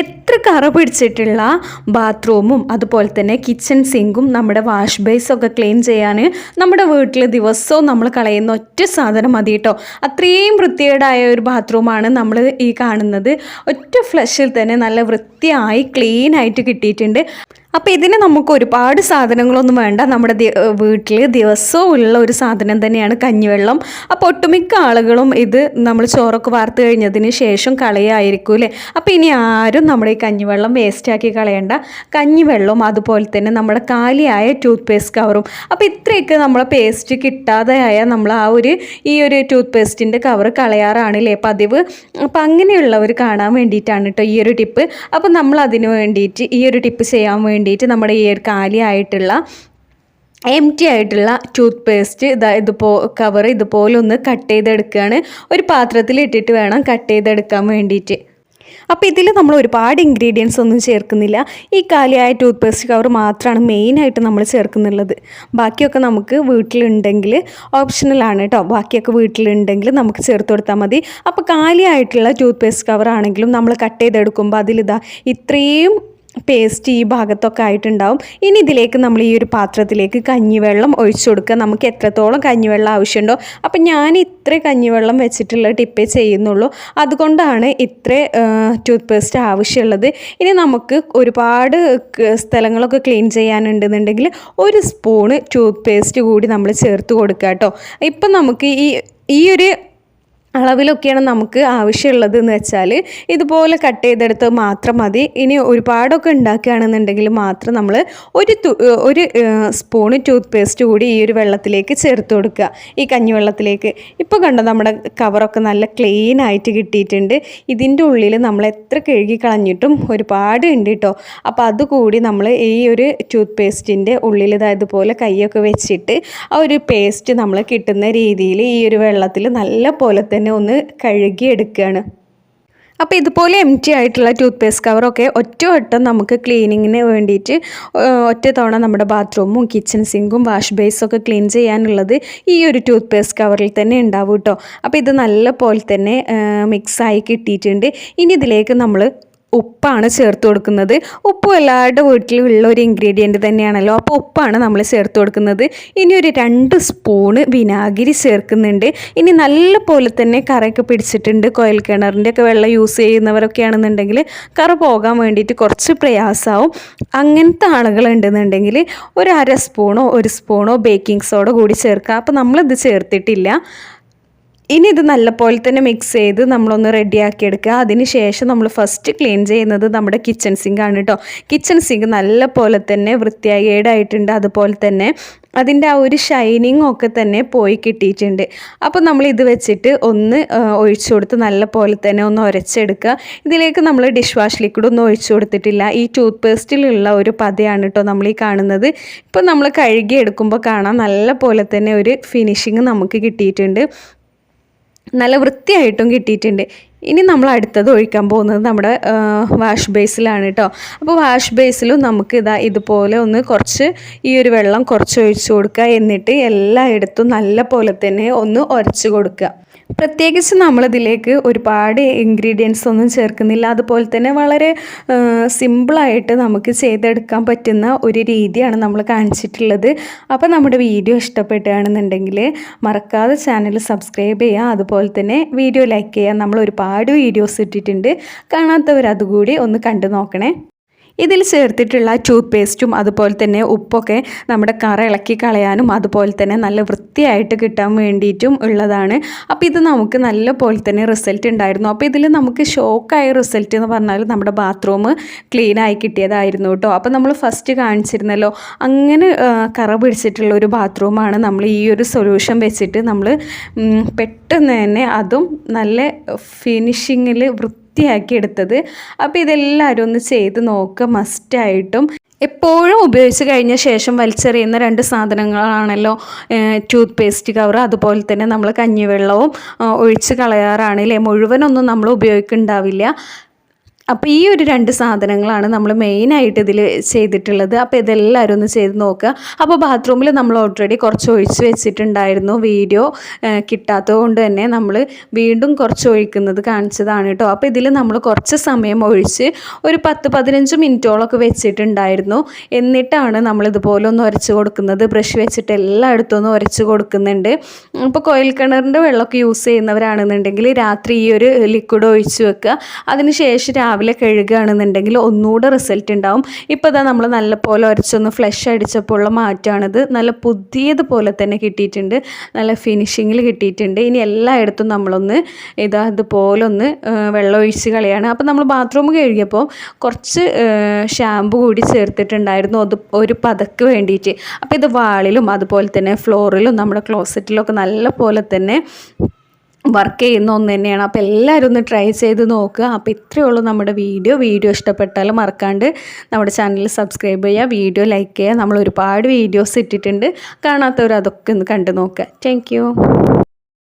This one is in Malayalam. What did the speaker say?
എത്ര കറ പിടിച്ചിട്ടുള്ള ബാത്റൂമും അതുപോലെ തന്നെ കിച്ചൺ സിങ്കും നമ്മുടെ വാഷ് ബേസും ഒക്കെ ക്ലീൻ ചെയ്യാൻ നമ്മുടെ വീട്ടിൽ ദിവസവും നമ്മൾ കളയുന്ന ഒറ്റ സാധനം മതി കേട്ടോ. അത്രയും വൃത്തികേടായ ഒരു ബാത്റൂമാണ് നമ്മൾ ഈ കാണുന്നത്. ഒറ്റ ഫ്ലഷിൽ തന്നെ നല്ല വൃത്തിയായി ക്ലീൻ ആയിട്ട് കിട്ടിയിട്ടുണ്ട്. അപ്പോൾ ഇതിന് നമുക്ക് ഒരുപാട് സാധനങ്ങളൊന്നും വേണ്ട. നമ്മുടെ വീട്ടിൽ ദിവസവും ഉള്ള ഒരു സാധനം തന്നെയാണ് കഞ്ഞിവെള്ളം. അപ്പോൾ ഒട്ടുമിക്ക ആളുകളും ഇത് നമ്മൾ ചോറൊക്കെ വാർത്ത് കഴിഞ്ഞതിന് ശേഷം കളയായിരിക്കും അല്ലേ? അപ്പോൾ ഇനി ആരും നമ്മുടെ ഈ കഞ്ഞിവെള്ളം വേസ്റ്റാക്കി കളയണ്ട. കഞ്ഞിവെള്ളവും അതുപോലെ തന്നെ നമ്മുടെ കാലിയായ ടൂത്ത് പേസ്റ്റ് കവറും അപ്പോൾ ഇത്രയൊക്കെ നമ്മളെ പേസ്റ്റ് കിട്ടാതെ കിട്ടാതെയായ നമ്മൾ ആ ഒരു ഈ ഒരു ടൂത്ത് പേസ്റ്റിന്റെ കവർ കളയാറാണല്ലേ പതിവ്. അപ്പോൾ അങ്ങനെയുള്ളവർ കാണാൻ വേണ്ടിയിട്ടാണ് കേട്ടോ ഈ ഒരു ടിപ്പ് അപ്പോൾ നമ്മൾ അതിന് വേണ്ടിയിട്ട് ഈ ഒരു ടിപ്പ് ചെയ്യാൻ വേണ്ടിയിട്ട് നമ്മുടെ ഈ ഒരു കാലിയായിട്ടുള്ള എം ടി ആയിട്ടുള്ള ടൂത്ത് പേസ്റ്റ് ഇതാ ഇതുപോ കവർ ഇതുപോലെ ഒന്ന് കട്ട് ചെയ്തെടുക്കുകയാണ് ഒരു പാത്രത്തിൽ ഇട്ടിട്ട് വേണം കട്ട് ചെയ്തെടുക്കാൻ വേണ്ടിയിട്ട്. അപ്പോൾ ഇതിൽ നമ്മൾ ഒരുപാട് ഇൻഗ്രീഡിയൻസ് ഒന്നും ചേർക്കുന്നില്ല. ഈ കാലിയായ ടൂത്ത് പേസ്റ്റ് കവർ മാത്രമാണ് മെയിനായിട്ട് നമ്മൾ ചേർക്കുന്നുള്ളത്. ബാക്കിയൊക്കെ നമുക്ക് വീട്ടിലുണ്ടെങ്കിൽ ഓപ്ഷണലാണ് കേട്ടോ ബാക്കിയൊക്കെ വീട്ടിലുണ്ടെങ്കിൽ നമുക്ക് ചേർത്ത് കൊടുത്താൽ മതി. അപ്പോൾ കാലിയായിട്ടുള്ള ടൂത്ത് പേസ്റ്റ് കവർ ആണെങ്കിലും നമ്മൾ കട്ട് ചെയ്തെടുക്കുമ്പോൾ അതിലിതാ ഇത്രയും പേസ്റ്റ് ഈ ഭാഗത്തൊക്കെ ആയിട്ടുണ്ടാവും. ഇനി ഇതിലേക്ക് നമ്മൾ ഈ ഒരു പാത്രത്തിലേക്ക് കഞ്ഞിവെള്ളം ഒഴിച്ചു കൊടുക്കുക. നമുക്ക് എത്രത്തോളം കഞ്ഞിവെള്ളം ആവശ്യമുണ്ടോ. അപ്പം ഞാൻ ഇത്ര കഞ്ഞിവെള്ളം വെച്ചിട്ടുള്ള ടിപ്പേ ചെയ്യുന്നുള്ളൂ. അതുകൊണ്ടാണ് ഇത്ര ടൂത്ത് പേസ്റ്റ് ആവശ്യമുള്ളത്. ഇനി നമുക്ക് ഒരുപാട് സ്ഥലങ്ങളൊക്കെ ക്ലീൻ ചെയ്യാനുണ്ടെന്നുണ്ടെങ്കിൽ ഒരു സ്പൂണ് ടൂത്ത് പേസ്റ്റ് കൂടി നമ്മൾ ചേർത്ത് കൊടുക്കുക കേട്ടോ. ഇപ്പം നമുക്ക് ഈ ഈ ഒരു അളവിലൊക്കെയാണ് നമുക്ക് ആവശ്യമുള്ളത് എന്ന് വെച്ചാൽ ഇതുപോലെ കട്ട് ചെയ്തെടുത്ത് മാത്രം മതി. ഇനി ഒരുപാടൊക്കെ ഉണ്ടാക്കുകയാണെന്നുണ്ടെങ്കിൽ മാത്രം നമ്മൾ ഒരു ഒരു സ്പൂൺ ടൂത്ത് പേസ്റ്റ് കൂടി ഈ ഒരു വെള്ളത്തിലേക്ക് ചേർത്ത് കൊടുക്കുക. ഈ കഞ്ഞിവെള്ളത്തിലേക്ക്. ഇപ്പോൾ കണ്ടോ നമ്മുടെ കവറൊക്കെ നല്ല ക്ലീൻ ആയിട്ട് കിട്ടിയിട്ടുണ്ട്. ഇതിന്റെ ഉള്ളിൽ നമ്മൾ എത്ര കഴുകി കളഞ്ഞിട്ടും ഒരുപാട് ഉണ്ട് കേട്ടോ അപ്പോൾ അതുകൂടി നമ്മൾ ഈ ഒരു ടൂത്ത് പേസ്റ്റിന്റെ ഉള്ളിൽ ഇതുപോലെ കൈയൊക്കെ വെച്ചിട്ട് ആ ഒരു പേസ്റ്റ് നമ്മൾ കിട്ടുന്ന രീതിയിൽ ഈ ഒരു വെള്ളത്തിൽ നല്ല പോലെ തന്നെ ഒന്ന് കഴുകി എടുക്കുകയാണ്. അപ്പോൾ ഇതുപോലെ എം ടി ആയിട്ടുള്ള ടൂത്ത് പേസ്റ്റ് കവറൊക്കെ ഒറ്റ വട്ടം നമുക്ക് ക്ലീനിങ്ങിന് വേണ്ടിയിട്ട് ഒറ്റ തവണ നമ്മുടെ ബാത്റൂമും കിച്ചൺ സിങ്കും വാഷ് ബേസൊക്കെ ക്ലീൻ ചെയ്യാനുള്ളത് ഈ ഒരു ടൂത്ത് പേസ്റ്റ് കവറിൽ തന്നെ ഉണ്ടാവും കേട്ടോ അപ്പോൾ ഇത് നല്ല പോലെ തന്നെ മിക്സായി കിട്ടിയിട്ടുണ്ട്. ഇനി ഇതിലേക്ക് നമ്മൾ ഉപ്പാണ് ചേർത്ത് കൊടുക്കുന്നത്. ഉപ്പും എല്ലാവരുടെ വീട്ടിലും ഉള്ള ഒരു ഇൻഗ്രീഡിയന്റ് തന്നെയാണല്ലോ. അപ്പോൾ ഉപ്പാണ് നമ്മൾ ചേർത്ത് കൊടുക്കുന്നത്. ഇനി ഒരു രണ്ട് സ്പൂണ് വിനാഗിരി ചേർക്കുന്നുണ്ട്. ഇനി നല്ല പോലെ തന്നെ കറയൊക്കെ പിടിച്ചിട്ടുണ്ട്. കോയൽ കിണറിന്റെ ഒക്കെ വെള്ളം യൂസ് ചെയ്യുന്നവരൊക്കെ ആണെന്നുണ്ടെങ്കിൽ കറ പോകാൻ വേണ്ടിയിട്ട് കുറച്ച് പ്രയാസമാവും അങ്ങനത്തെ ആളുകളുണ്ടെന്നുണ്ടെങ്കിൽ ഒരു അര സ്പൂണോ ഒരു സ്പൂണോ ബേക്കിംഗ് സോഡ കൂടി ചേർക്കുക. അപ്പോൾ നമ്മളിത് ചേർത്തിട്ടില്ല. ഇനി ഇത് നല്ലപോലെ തന്നെ മിക്സ് ചെയ്ത് നമ്മളൊന്ന് റെഡിയാക്കി എടുക്കുക. അതിന് ശേഷം നമ്മൾ ഫസ്റ്റ് ക്ലീൻ ചെയ്യുന്നത് നമ്മുടെ കിച്ചൺ സിങ്ക് ആണ് കേട്ടോ കിച്ചൺ സിങ്ക് നല്ലപോലെ തന്നെ വൃത്തിയായി ഏടായിട്ടുണ്ട് അതുപോലെ തന്നെ അതിന്റെ ആ ഒരു ഷൈനിങ് ഒക്കെ തന്നെ പോയി കിട്ടിയിട്ടുണ്ട്. അപ്പോൾ നമ്മൾ ഇത് വെച്ചിട്ട് ഒന്ന് ഒഴിച്ചു കൊടുത്ത് നല്ല പോലെ തന്നെ ഒന്ന് ഉരച്ചെടുക്കുക. ഇതിലേക്ക് നമ്മൾ ഡിഷ് വാഷ് ലിക്വിഡ് ഒന്നും ഒഴിച്ചു കൊടുത്തിട്ടില്ല. ഈ ടൂത്ത് പേസ്റ്റിലുള്ള ഒരു പതയാണ് കേട്ടോ നമ്മൾ ഈ കാണുന്നത്. ഇപ്പോൾ നമ്മൾ കഴുകി എടുക്കുമ്പോൾ കാണാം നല്ല പോലെ തന്നെ ഒരു ഫിനിഷിങ് നമുക്ക് കിട്ടിയിട്ടുണ്ട്. നല്ല വൃത്തിയായിട്ടും കിട്ടിയിട്ടുണ്ട്. ഇനി നമ്മൾ അടുത്തത് ഒഴിക്കാൻ പോകുന്നത് നമ്മുടെ വാഷ് ബേസിലാണ് കേട്ടോ അപ്പോൾ വാഷ് ബേസിലും നമുക്ക് ഇതാ ഇതുപോലെ ഒന്ന് കുറച്ച് ഈ ഒരു വെള്ളം കുറച്ച് ഒഴിച്ചു കൊടുക്കുക. എന്നിട്ട് എല്ലായിടത്തും നല്ല പോലെ തന്നെ ഒന്ന് ഉരച്ച് കൊടുക്കുക. പ്രത്യേകിച്ച് നമ്മളിതിലേക്ക് ഒരുപാട് ഇൻഗ്രീഡിയൻസ് ഒന്നും ചേർക്കുന്നില്ല. അതുപോലെ തന്നെ വളരെ സിമ്പിളായിട്ട് നമുക്ക് ചെയ്തെടുക്കാൻ പറ്റുന്ന ഒരു രീതിയാണ് നമ്മൾ കാണിച്ചിട്ടുള്ളത്. അപ്പോൾ നമ്മുടെ വീഡിയോ ഇഷ്ടപ്പെടുകയാണെന്നുണ്ടെങ്കിൽ മറക്കാതെ ചാനൽ സബ്സ്ക്രൈബ് ചെയ്യുക. അതുപോലെ തന്നെ വീഡിയോ ലൈക്ക് ചെയ്യുക. നമ്മൾ ഒരുപാട് വീഡിയോസ് ഇട്ടിട്ടുണ്ട്. കാണാത്തവർ അതുകൂടി ഒന്ന് കണ്ടു നോക്കണേ ഇതിൽ ചേർത്തിട്ടുള്ള ടൂത്ത് പേസ്റ്റും അതുപോലെ തന്നെ ഉപ്പൊക്കെ നമ്മുടെ കറ ഇളക്കി കളയാനും അതുപോലെ തന്നെ നല്ല വൃത്തിയായിട്ട് കിട്ടാൻ വേണ്ടിയിട്ടും ഉള്ളതാണ്. അപ്പോൾ ഇത് നമുക്ക് നല്ല പോലെ തന്നെ റിസൾട്ട് ഉണ്ടായിരുന്നു. അപ്പോൾ ഇതിൽ നമുക്ക് ഷോക്കായ റിസൾട്ട് എന്ന് പറഞ്ഞാൽ നമ്മുടെ ബാത്റൂം ക്ലീൻ ആയി കിട്ടിയതായിരുന്നു കേട്ടോ. അപ്പോൾ നമ്മൾ ഫസ്റ്റ് കാണിച്ചിരുന്നല്ലോ അങ്ങനെ കറ പിടിച്ചിട്ടുള്ള ഒരു ബാത്റൂമാണ് നമ്മൾ ഈ ഒരു സൊല്യൂഷൻ വെച്ചിട്ട് നമ്മൾ പെട്ടെന്ന് തന്നെ അതും നല്ല ഫിനിഷിങ്ങിൽ വൃത്തി വൃത്തിയാക്കി എടുത്തത് അപ്പോൾ ഇതെല്ലാവരും ഒന്ന് ചെയ്ത് നോക്കുക മസ്റ്റായിട്ടും എപ്പോഴും ഉപയോഗിച്ച് കഴിഞ്ഞ ശേഷം വലിച്ചെറിയുന്ന രണ്ട് സാധനങ്ങളാണല്ലോ ടൂത്ത് പേസ്റ്റ് കവർ അതുപോലെ തന്നെ നമ്മൾ കഞ്ഞിവെള്ളവും ഒഴിച്ച് കളയാറാണ്. അല്ലേ മുഴുവനൊന്നും നമ്മൾ ഉപയോഗിക്കുന്നുണ്ടാവില്ല അപ്പോൾ ഈ ഒരു രണ്ട് സാധനങ്ങളാണ് നമ്മൾ മെയിനായിട്ട് ഇതിൽ ചെയ്തിട്ടുള്ളത്. അപ്പോൾ ഇതെല്ലാവരും ഒന്ന് ചെയ്ത് നോക്കുക. അപ്പോൾ ബാത്റൂമിൽ നമ്മൾ ഓൾറെഡി കുറച്ച് ഒഴിച്ച് വെച്ചിട്ടുണ്ടായിരുന്നു വീഡിയോ കിട്ടാത്തത് കൊണ്ട് തന്നെ നമ്മൾ വീണ്ടും കുറച്ച് ഒഴിക്കുന്നത് കാണിച്ചതാണ് കേട്ടോ അപ്പോൾ ഇതിൽ നമ്മൾ കുറച്ച് സമയം ഒഴിച്ച് ഒരു പത്ത് പതിനഞ്ച് മിനിറ്റോളൊക്കെ വെച്ചിട്ടുണ്ടായിരുന്നു. എന്നിട്ടാണ് നമ്മൾ ഇതുപോലെ ഒന്ന് ഉരച്ച് കൊടുക്കുന്നത്. ബ്രഷ് വെച്ചിട്ട് എല്ലായിടത്തും ഒന്ന് ഉരച്ച് കൊടുക്കുന്നുണ്ട്. അപ്പോൾ കോയിൽ കിണറിന്റെ വെള്ളമൊക്കെ യൂസ് ചെയ്യുന്നവരാണെന്നുണ്ടെങ്കിൽ രാത്രി ഈ ഒരു ലിക്വിഡ് ഒഴിച്ച് വെക്കുക. അതിനുശേഷം രാവിലെ കഴുകുകയാണെന്നുണ്ടെങ്കിൽ ഒന്നുകൂടെ റിസൾട്ട് ഉണ്ടാവും. ഇപ്പോൾ ഇതാ നമ്മൾ നല്ലപോലെ ഉരച്ചൊന്ന് ഫ്ലഷ് അടിച്ചപ്പോൾ ഉള്ള മാറ്റമാണിത്. നല്ല പുതിയതുപോലെ തന്നെ കിട്ടിയിട്ടുണ്ട്. നല്ല ഫിനിഷിങ്ങിൽ കിട്ടിയിട്ടുണ്ട്. ഇനി എല്ലായിടത്തും നമ്മളൊന്ന് ഇതാ ഇതുപോലെ ഒന്ന് വെള്ളം ഒഴിച്ച് കളയാണ്. അപ്പോൾ നമ്മൾ ബാത്റൂം കഴുകിയപ്പോൾ കുറച്ച് ഷാമ്പു കൂടി ചേർത്തിട്ടുണ്ടായിരുന്നു. അത് ഒരു പതക്ക് വേണ്ടിയിട്ട്. അപ്പോൾ ഇത് വാളിലും അതുപോലെ തന്നെ ഫ്ലോറിലും നമ്മുടെ ക്ലോസറ്റിലും ഒക്കെ നല്ല പോലെ തന്നെ വർക്ക് ചെയ്യുന്ന ഒന്ന് തന്നെയാണ്. അപ്പോൾ എല്ലാവരും ഒന്ന് ട്രൈ ചെയ്ത് നോക്കുക അപ്പോൾ ഇത്രയേ ഉള്ളൂ നമ്മുടെ വീഡിയോ വീഡിയോ ഇഷ്ടപ്പെട്ടാൽ മറക്കാണ്ട് നമ്മുടെ ചാനൽ സബ്സ്ക്രൈബ് ചെയ്യുക വീഡിയോ ലൈക്ക് ചെയ്യുക. നമ്മൾ ഒരുപാട് വീഡിയോസ് ഇട്ടിട്ടുണ്ട്. കാണാത്തവർ അതൊക്കെ ഒന്ന് കണ്ടു നോക്കുക താങ്ക്